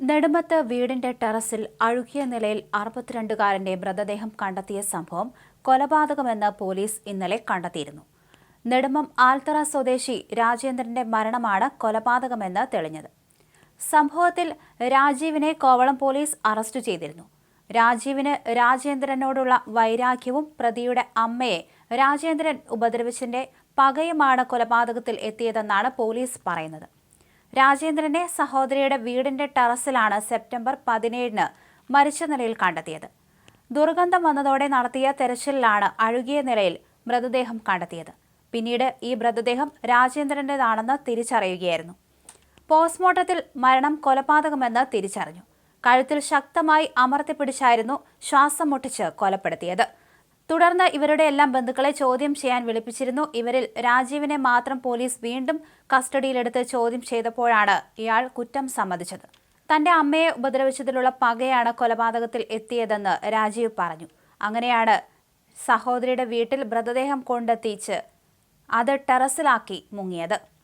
നെടുമത്ത് വീടിന്റെ ടെറസിൽ അഴുകിയ നിലയിൽ അറുപത്തിരണ്ടുകാരന്റെ മൃതദേഹം കണ്ടെത്തിയ സംഭവം കൊലപാതകമെന്ന് പോലീസ് ഇന്നലെ കണ്ടെത്തിയിരുന്നു. നെടുമ്പം ആൽത്തറ സ്വദേശി രാജേന്ദ്രന്റെ മരണമാണ് കൊലപാതകമെന്ന് തെളിഞ്ഞത്. സംഭവത്തിൽ രാജീവിനെ കോവളം പോലീസ് അറസ്റ്റ് ചെയ്തിരുന്നു. രാജീവിന് രാജേന്ദ്രനോടുള്ള വൈരാഗ്യവും പ്രതിയുടെ അമ്മയെ രാജേന്ദ്രൻ ഉപദ്രവിച്ചതിന്റെ പകയുമാണ് കൊലപാതകത്തിൽ എത്തിയതെന്നാണ് പോലീസ് പറയുന്നത്. രാജേന്ദ്രനെ സഹോദരിയുടെ വീടിന്റെ ടെറസിലാണ് സെപ്റ്റംബർ പതിനേഴിന് മരിച്ച നിലയിൽ കണ്ടെത്തിയത്. ദുർഗന്ധം വന്നതോടെ നടത്തിയ തെരച്ചിലിലാണ് അഴുകിയ നിലയിൽ മൃതദേഹം കണ്ടെത്തിയത്. പിന്നീട് ഈ മൃതദേഹം രാജേന്ദ്രന്റേതാണെന്ന് തിരിച്ചറിയുകയായിരുന്നു. പോസ്റ്റ്മോർട്ടത്തിൽ മരണം കൊലപാതകമെന്ന് തിരിച്ചറിഞ്ഞു. കഴുത്തിൽ ശക്തമായി അമർത്തിപ്പിടിച്ചായിരുന്നു ശ്വാസം മുട്ടിച്ച് കൊലപ്പെടുത്തിയത്. തുടർന്ന് ഇവരുടെ എല്ലാം ബന്ധുക്കളെ ചോദ്യം ചെയ്യാൻ വിളിപ്പിച്ചിരുന്നു. ഇവരിൽ രാജീവിനെ മാത്രം പോലീസ് വീണ്ടും കസ്റ്റഡിയിലെടുത്ത് ചോദ്യം ചെയ്തപ്പോഴാണ് ഇയാൾ കുറ്റം സമ്മതിച്ചത്. തന്റെ അമ്മയെ ഉപദ്രവിച്ചതിലുള്ള പകയാണ് കൊലപാതകത്തിൽ എത്തിയതെന്ന് രാജീവ് പറഞ്ഞു. അങ്ങനെയാണ് സഹോദരിയുടെ വീട്ടിൽ മൃതദേഹം കൊണ്ടെത്തിച്ച് അത് ടെറസിലാക്കി മുങ്ങിയത്.